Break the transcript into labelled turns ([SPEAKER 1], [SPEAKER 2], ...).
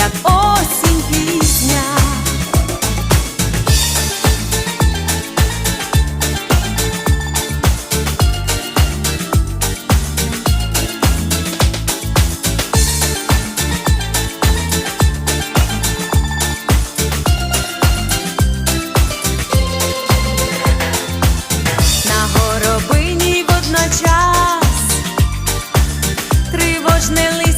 [SPEAKER 1] як осінь пізня. На горобині водночас тривожне лише.